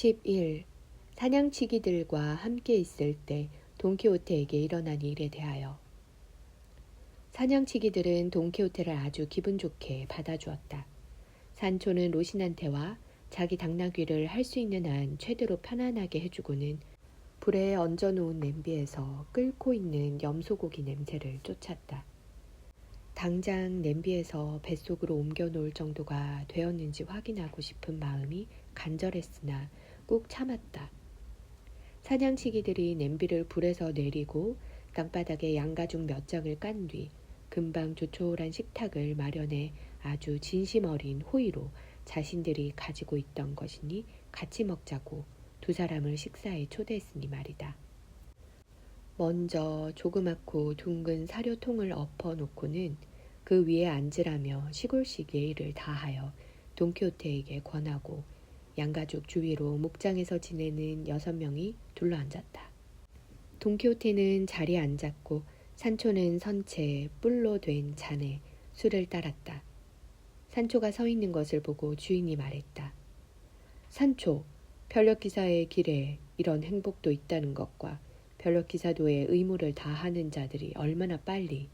11. 사냥치기들과 함께 있을 때 돈키호테에게 일어난 일에 대하여 사냥치기들은 돈키호테를 아주 기분 좋게 받아주었다. 산초는 로신한테와 자기 당나귀를 할 수 있는 한 최대로 편안하게 해주고는 불에 얹어놓은 냄비에서 끓고 있는 염소고기 냄새를 쫓았다. 당장 냄비에서 뱃속으로 옮겨놓을 정도가 되었는지 확인하고 싶은 마음이 간절했으나 꾹 참았다. 사냥치기들이 냄비를 불에서 내리고 땅바닥에 양가죽 몇 장을 깐 뒤 금방 조촐한 식탁을 마련해 아주 진심 어린 호의로 자신들이 가지고 있던 것이니 같이 먹자고 두 사람을 식사에 초대했으니 말이다. 먼저 조그맣고 둥근 사료통을 엎어 놓고는 그 위에 앉으라며 시골식 예의를 다하여 돈키호테에게 권하고 양가죽 주위로 목장에서 지내는 여섯 명이 둘러앉았다. 돈키호테는 자리에 앉았고 산초는 선체 뿔로 된 잔에 술을 따랐다. 산초가 서 있는 것을 보고 주인이 말했다. 산초, 편력기사의 길에 이런 행복도 있다는 것과 편력기사도의 의무를 다하는 자들이 얼마나 빨리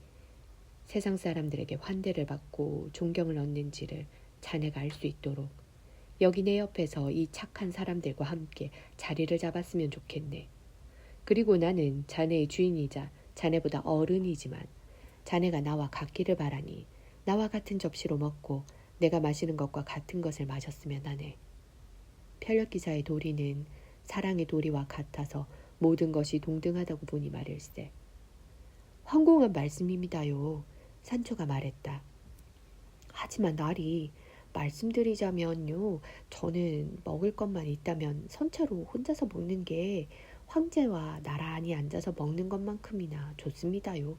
세상 사람들에게 환대를 받고 존경을 얻는지를 자네가 알 수 있도록 여기 내 옆에서 이 착한 사람들과 함께 자리를 잡았으면 좋겠네. 그리고 나는 자네의 주인이자 자네보다 어른이지만 자네가 나와 같기를 바라니 나와 같은 접시로 먹고 내가 마시는 것과 같은 것을 마셨으면 하네. 편력기사의 도리는 사랑의 도리와 같아서 모든 것이 동등하다고 보니 말일세. 황공한 말씀입니다요. 산초가 말했다. 하지만 날이 말씀드리자면요. 저는 먹을 것만 있다면 선체로 혼자서 먹는 게 황제와 나란히 앉아서 먹는 것만큼이나 좋습니다요.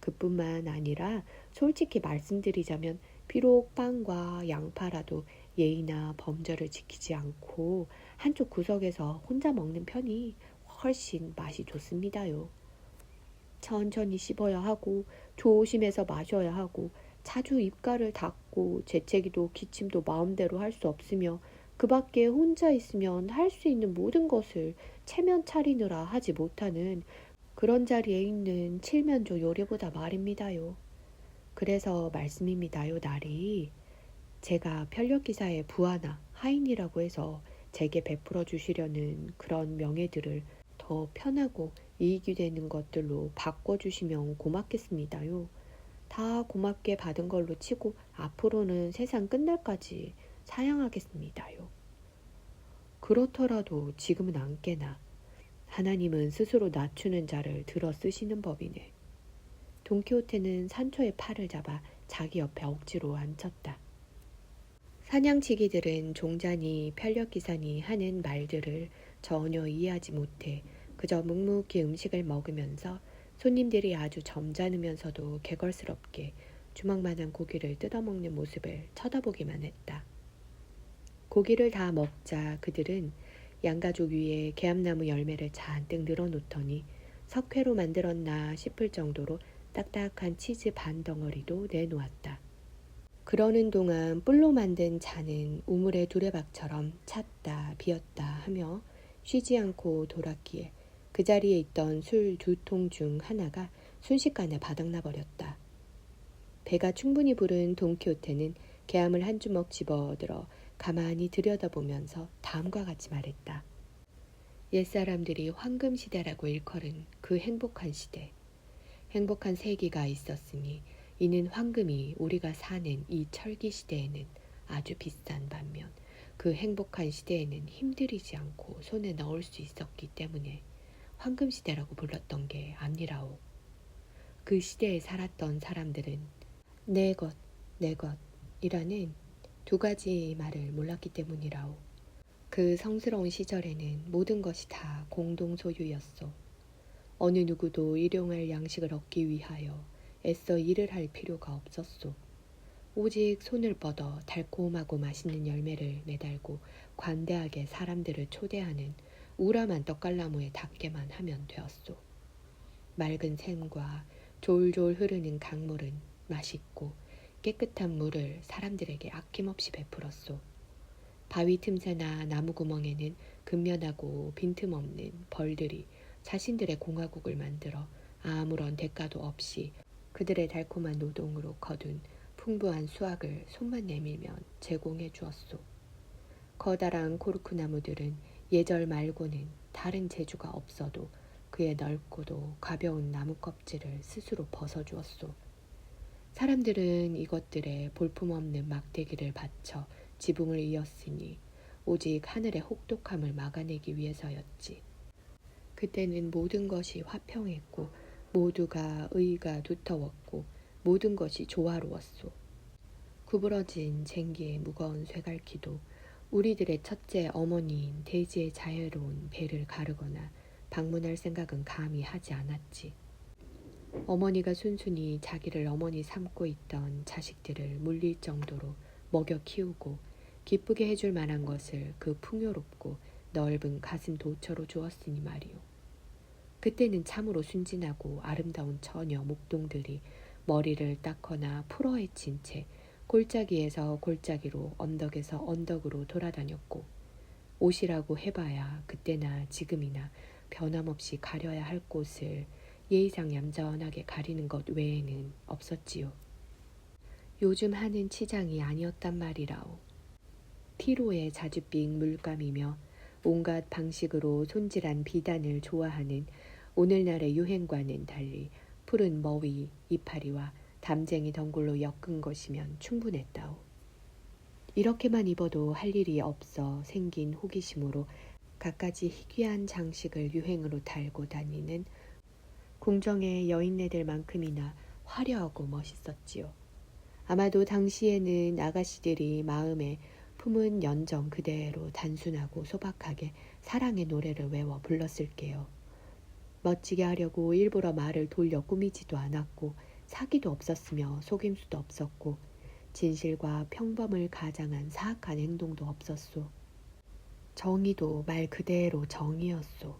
그뿐만 아니라 솔직히 말씀드리자면 비록 빵과 양파라도 예의나 범절을 지키지 않고 한쪽 구석에서 혼자 먹는 편이 훨씬 맛이 좋습니다요. 천천히 씹어야 하고 조심해서 마셔야 하고 자주 입가를 닫고 재채기도 기침도 마음대로 할 수 없으며 그 밖에 혼자 있으면 할 수 있는 모든 것을 체면 차리느라 하지 못하는 그런 자리에 있는 칠면조 요리보다 말입니다요. 그래서 말씀입니다요, 날이. 제가 편력기사의 부하나 하인이라고 해서 제게 베풀어 주시려는 그런 명예들을 더 편하고 이익이 되는 것들로 바꿔주시면 고맙겠습니다요. 다 고맙게 받은 걸로 치고 앞으로는 세상 끝날까지 사양하겠습니다요. 그렇더라도 지금은 안 깨나 하나님은 스스로 낮추는 자를 들어 쓰시는 법이네. 돈키호테는 산초의 팔을 잡아 자기 옆에 억지로 앉혔다. 사냥치기들은 종자니 편력기사니 하는 말들을 전혀 이해하지 못해 그저 묵묵히 음식을 먹으면서 손님들이 아주 점잖으면서도 개걸스럽게 주먹만한 고기를 뜯어먹는 모습을 쳐다보기만 했다. 고기를 다 먹자 그들은 양가죽 위에 개암나무 열매를 잔뜩 늘어놓더니 석회로 만들었나 싶을 정도로 딱딱한 치즈 반 덩어리도 내놓았다. 그러는 동안 뿔로 만든 잔은 우물의 두레박처럼 찼다 비었다 하며 쉬지 않고 돌았기에 그 자리에 있던 술 두 통 중 하나가 순식간에 바닥나 버렸다. 배가 충분히 부른 돈키호테는 개암을 한 주먹 집어들어 가만히 들여다보면서 다음과 같이 말했다. 옛사람들이 황금 시대라고 일컬은 그 행복한 시대. 행복한 세기가 있었으니 이는 황금이 우리가 사는 이 철기 시대에는 아주 비싼 반면 그 행복한 시대에는 힘들이지 않고 손에 넣을 수 있었기 때문에 황금 시대라고 불렀던 게 아니라오. 그 시대에 살았던 사람들은 내 것, 내 것이라는 두 가지 말을 몰랐기 때문이라오. 그 성스러운 시절에는 모든 것이 다 공동 소유였소. 어느 누구도 일용할 양식을 얻기 위하여 애써 일을 할 필요가 없었소. 오직 손을 뻗어 달콤하고 맛있는 열매를 매달고 관대하게 사람들을 초대하는 우람한 떡갈나무에 닿게만 하면 되었소. 맑은 샘과 졸졸 흐르는 강물은 맛있고 깨끗한 물을 사람들에게 아낌없이 베풀었소. 바위 틈새나 나무 구멍에는 근면하고 빈틈없는 벌들이 자신들의 공화국을 만들어 아무런 대가도 없이 그들의 달콤한 노동으로 거둔 풍부한 수확을 손만 내밀면 제공해 주었소. 커다란 코르크 나무들은 예절 말고는 다른 재주가 없어도 그의 넓고도 가벼운 나무 껍질을 스스로 벗어주었소. 사람들은 이것들의 볼품없는 막대기를 받쳐 지붕을 이었으니 오직 하늘의 혹독함을 막아내기 위해서였지. 그때는 모든 것이 화평했고 모두가 의가 두터웠고 모든 것이 조화로웠소. 구부러진 쟁기의 무거운 쇠갈기도 우리들의 첫째 어머니인 대지의 자유로운 배를 가르거나 방문할 생각은 감히 하지 않았지. 어머니가 순순히 자기를 어머니 삼고 있던 자식들을 물릴 정도로 먹여 키우고 기쁘게 해줄 만한 것을 그 풍요롭고 넓은 가슴 도처로 주었으니 말이오. 그때는 참으로 순진하고 아름다운 처녀 목동들이 머리를 닦거나 풀어헤친 채 골짜기에서 골짜기로 언덕에서 언덕으로 돌아다녔고 옷이라고 해봐야 그때나 지금이나 변함없이 가려야 할 곳을 예의상 얌전하게 가리는 것 외에는 없었지요. 요즘 하는 치장이 아니었단 말이라오. 피로의 자줏빛 물감이며 온갖 방식으로 손질한 비단을 좋아하는 오늘날의 유행과는 달리 푸른 머위, 이파리와 담쟁이 덩굴로 엮은 것이면 충분했다오. 이렇게만 입어도 할 일이 없어 생긴 호기심으로 갖가지 희귀한 장식을 유행으로 달고 다니는 궁정의 여인네들만큼이나 화려하고 멋있었지요. 아마도 당시에는 아가씨들이 마음에 품은 연정 그대로 단순하고 소박하게 사랑의 노래를 외워 불렀을게요. 멋지게 하려고 일부러 말을 돌려 꾸미지도 않았고 사기도 없었으며 속임수도 없었고 진실과 평범을 가장한 사악한 행동도 없었소. 정의도 말 그대로 정의였소.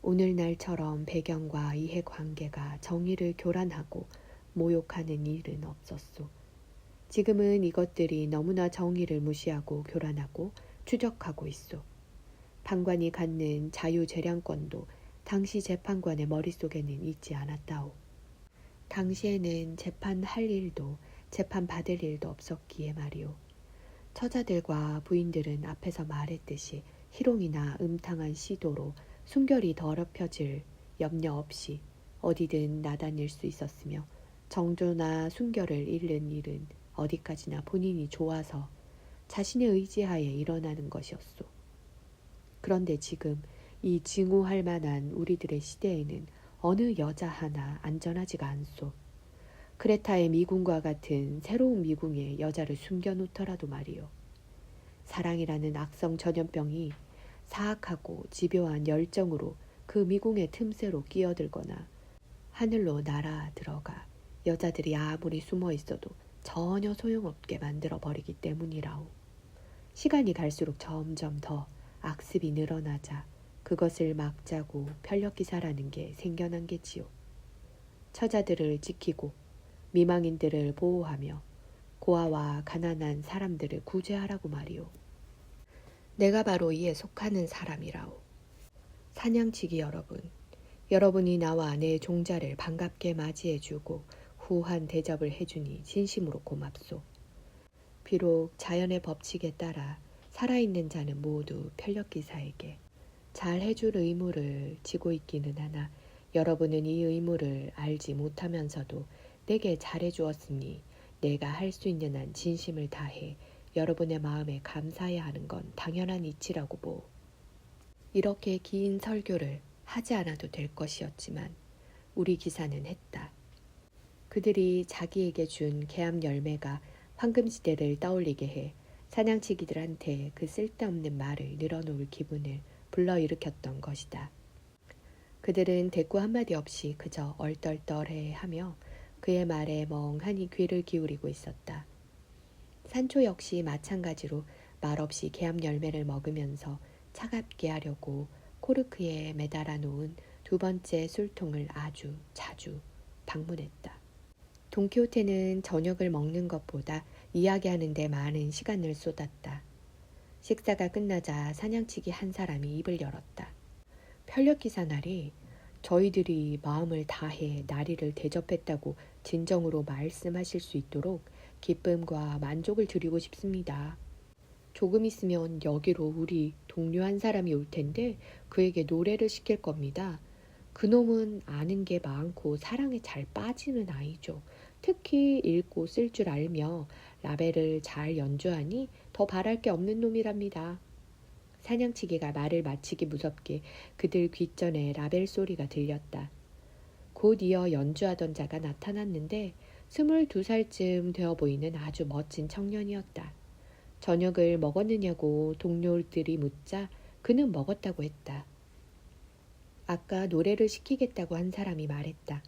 오늘날처럼 배경과 이해관계가 정의를 교란하고 모욕하는 일은 없었소. 지금은 이것들이 너무나 정의를 무시하고 교란하고 추적하고 있소. 판관이 갖는 자유재량권도 당시 재판관의 머릿속에는 있지 않았다오. 당시에는 재판할 일도 재판 받을 일도 없었기에 말이오. 처자들과 부인들은 앞에서 말했듯이 희롱이나 음탕한 시도로 순결이 더럽혀질 염려 없이 어디든 나다닐 수 있었으며 정조나 순결을 잃는 일은 어디까지나 본인이 좋아서 자신의 의지하에 일어나는 것이었소. 그런데 지금 이 증오할 만한 우리들의 시대에는 어느 여자 하나 안전하지가 않소. 크레타의 미궁과 같은 새로운 미궁에 여자를 숨겨놓더라도 말이요. 사랑이라는 악성 전염병이 사악하고 집요한 열정으로 그 미궁의 틈새로 끼어들거나 하늘로 날아 들어가 여자들이 아무리 숨어 있어도 전혀 소용없게 만들어 버리기 때문이라오. 시간이 갈수록 점점 더 악습이 늘어나자 그것을 막자고 편력기사라는 게 생겨난 게지요. 처자들을 지키고 미망인들을 보호하며 고아와 가난한 사람들을 구제하라고 말이오. 내가 바로 이에 속하는 사람이라오. 사냥치기 여러분, 여러분이 나와 내 종자를 반갑게 맞이해주고 후한 대접을 해주니 진심으로 고맙소. 비록 자연의 법칙에 따라 살아있는 자는 모두 편력기사에게 잘 해줄 의무를 지고 있기는 하나 여러분은 이 의무를 알지 못하면서도 내게 잘해 주었으니 내가 할 수 있는 한 진심을 다해 여러분의 마음에 감사해야 하는 건 당연한 이치라고 보. 이렇게 긴 설교를 하지 않아도 될 것이었지만 우리 기사는 했다. 그들이 자기에게 준 계암 열매가 황금시대를 떠올리게 해 사냥치기들한테 그 쓸데없는 말을 늘어놓을 기분을 불러일으켰던 것이다. 그들은 대꾸 한마디 없이 그저 얼떨떨해 하며 그의 말에 멍하니 귀를 기울이고 있었다. 산초 역시 마찬가지로 말없이 계암 열매를 먹으면서 차갑게 하려고 코르크에 매달아 놓은 두 번째 술통을 아주 자주 방문했다. 돈키호테는 저녁을 먹는 것보다 이야기하는 데 많은 시간을 쏟았다. 식사가 끝나자 사냥치기 한 사람이 입을 열었다. 편력기사 날이 저희들이 마음을 다해 나리를 대접했다고 진정으로 말씀하실 수 있도록 기쁨과 만족을 드리고 싶습니다. 조금 있으면 여기로 우리 동료 한 사람이 올 텐데 그에게 노래를 시킬 겁니다. 그놈은 아는 게 많고 사랑에 잘 빠지는 아이죠. 특히 읽고 쓸 줄 알며 라벨을 잘 연주하니 더 바랄 게 없는 놈이랍니다. 사냥치기가 말을 마치기 무섭게 그들 귓전에 라벨 소리가 들렸다. 곧 이어 연주하던 자가 나타났는데 스물두 살쯤 되어 보이는 아주 멋진 청년이었다. 저녁을 먹었느냐고 동료들이 묻자 그는 먹었다고 했다. 아까 노래를 시키겠다고 한 사람이 말했다.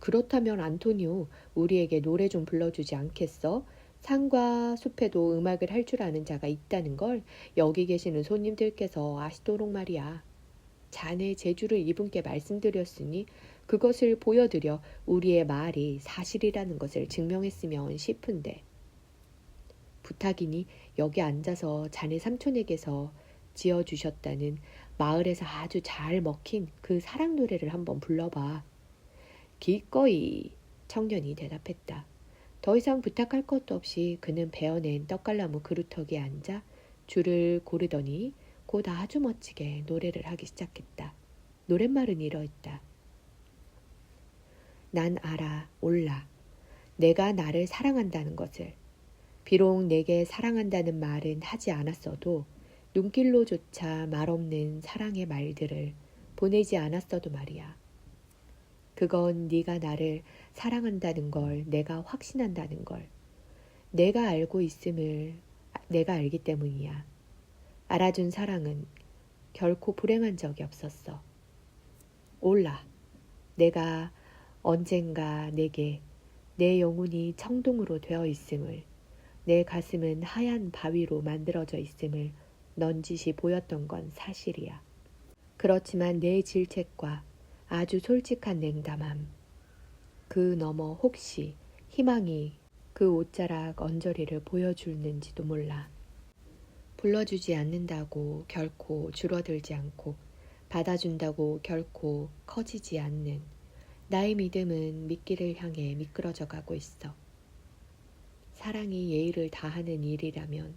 그렇다면 안토니오, 우리에게 노래 좀 불러주지 않겠어? 산과 숲에도 음악을 할 줄 아는 자가 있다는 걸 여기 계시는 손님들께서 아시도록 말이야. 자네 제주를 이분께 말씀드렸으니 그것을 보여드려 우리의 말이 사실이라는 것을 증명했으면 싶은데. 부탁이니 여기 앉아서 자네 삼촌에게서 지어주셨다는 마을에서 아주 잘 먹힌 그 사랑 노래를 한번 불러봐. 기꺼이 청년이 대답했다. 더 이상 부탁할 것도 없이 그는 베어낸 떡갈나무 그루터기에 앉아 줄을 고르더니 곧 아주 멋지게 노래를 하기 시작했다. 노랫말은 이러했다. 난 알아, 올라. 내가 나를 사랑한다는 것을. 비록 내게 사랑한다는 말은 하지 않았어도 눈길로조차 말없는 사랑의 말들을 보내지 않았어도 말이야. 그건 네가 나를 사랑한다는 걸 내가 확신한다는 걸 내가 알고 있음을 내가 알기 때문이야. 알아준 사랑은 결코 불행한 적이 없었어. 올라. 내가 언젠가 내게 내 영혼이 청동으로 되어 있음을 내 가슴은 하얀 바위로 만들어져 있음을 넌지시 보였던 건 사실이야. 그렇지만 내 질책과 아주 솔직한 냉담함, 그 너머 혹시 희망이 그 옷자락 언저리를 보여주는지도 몰라. 불러주지 않는다고 결코 줄어들지 않고 받아준다고 결코 커지지 않는 나의 믿음은 미끼를 향해 미끄러져 가고 있어. 사랑이 예의를 다하는 일이라면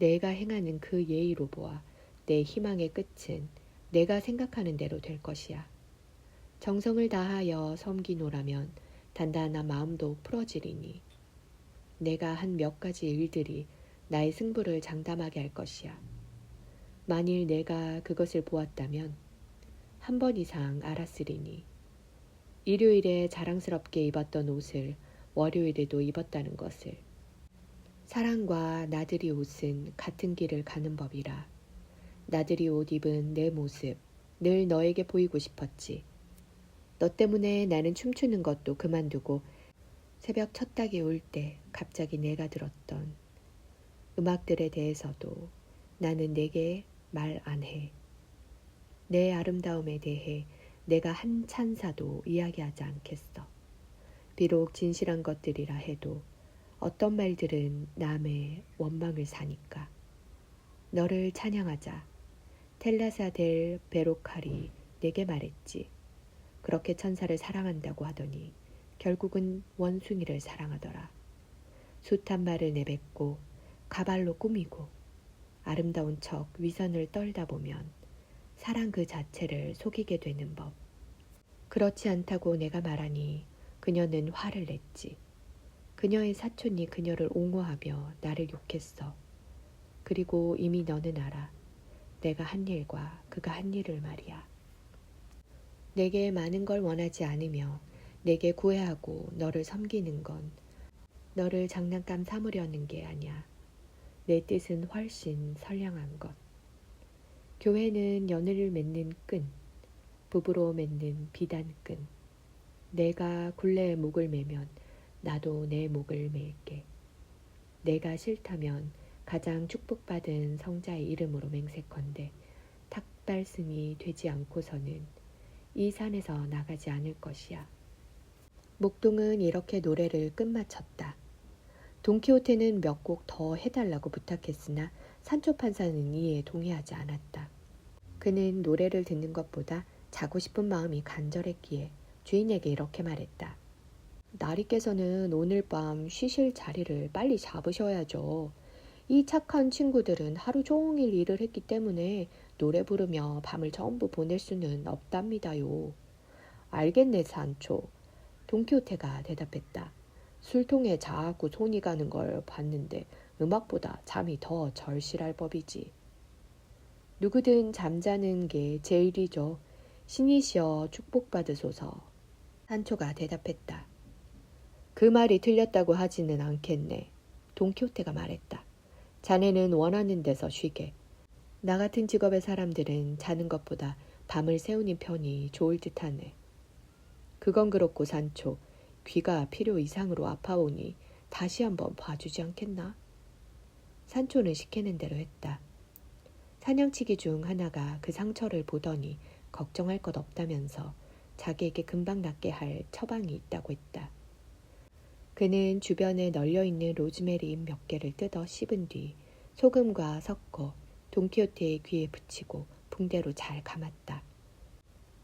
내가 행하는 그 예의로 보아 내 희망의 끝은 내가 생각하는 대로 될 것이야. 정성을 다하여 섬기노라면 단단한 마음도 풀어지리니 내가 한 몇 가지 일들이 나의 승부를 장담하게 할 것이야. 만일 내가 그것을 보았다면 한 번 이상 알았으리니 일요일에 자랑스럽게 입었던 옷을 월요일에도 입었다는 것을 사랑과 나들이 옷은 같은 길을 가는 법이라 나들이 옷 입은 내 모습 늘 너에게 보이고 싶었지. 너 때문에 나는 춤추는 것도 그만두고 새벽 첫 닭이 울 때 갑자기 내가 들었던 음악들에 대해서도 나는 내게 말 안 해. 내 아름다움에 대해 내가 한 찬사도 이야기하지 않겠어. 비록 진실한 것들이라 해도 어떤 말들은 남의 원망을 사니까. 너를 찬양하자. 텔라사 델 베로칼이 내게 말했지. 그렇게 천사를 사랑한다고 하더니 결국은 원숭이를 사랑하더라. 숱한 말을 내뱉고 가발로 꾸미고 아름다운 척 위선을 떨다 보면 사랑 그 자체를 속이게 되는 법. 그렇지 않다고 내가 말하니 그녀는 화를 냈지. 그녀의 사촌이 그녀를 옹호하며 나를 욕했어. 그리고 이미 너는 알아. 내가 한 일과 그가 한 일을 말이야. 내게 많은 걸 원하지 않으며 내게 구애하고 너를 섬기는 건 너를 장난감 삼으려는 게 아니야. 내 뜻은 훨씬 선량한 것. 교회는 연애를 맺는 끈, 부부로 맺는 비단끈. 내가 굴레에 목을 매면 나도 내 목을 맬게. 내가 싫다면 가장 축복받은 성자의 이름으로 맹세컨대 탁발승이 되지 않고서는 이 산에서 나가지 않을 것이야. 목동은 이렇게 노래를 끝마쳤다. 돈키호테는 몇 곡 더 해달라고 부탁했으나 산초 판사는 이에 동의하지 않았다. 그는 노래를 듣는 것보다 자고 싶은 마음이 간절했기에 주인에게 이렇게 말했다. 나리께서는 오늘 밤 쉬실 자리를 빨리 잡으셔야죠. 이 착한 친구들은 하루 종일 일을 했기 때문에 노래 부르며 밤을 전부 보낼 수는 없답니다요. 알겠네, 산초. 돈키호테가 대답했다. 술통에 자꾸 손이 가는 걸 봤는데 음악보다 잠이 더 절실할 법이지. 누구든 잠자는 게 제일이죠. 신이시여 축복받으소서. 산초가 대답했다. 그 말이 틀렸다고 하지는 않겠네. 돈키호테가 말했다. 자네는 원하는 데서 쉬게. 나 같은 직업의 사람들은 자는 것보다 밤을 새우는 편이 좋을 듯하네. 그건 그렇고 산초, 귀가 필요 이상으로 아파오니 다시 한번 봐주지 않겠나? 산초는 시키는 대로 했다. 사냥치기 중 하나가 그 상처를 보더니 걱정할 것 없다면서 자기에게 금방 낫게 할 처방이 있다고 했다. 그는 주변에 널려 있는 로즈메리 잎몇 개를 뜯어 씹은 뒤 소금과 섞어 돈키호테의 귀에 붙이고 붕대로 잘 감았다.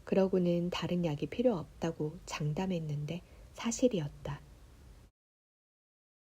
그러고는 다른 약이 필요 없다고 장담했는데 사실이었다.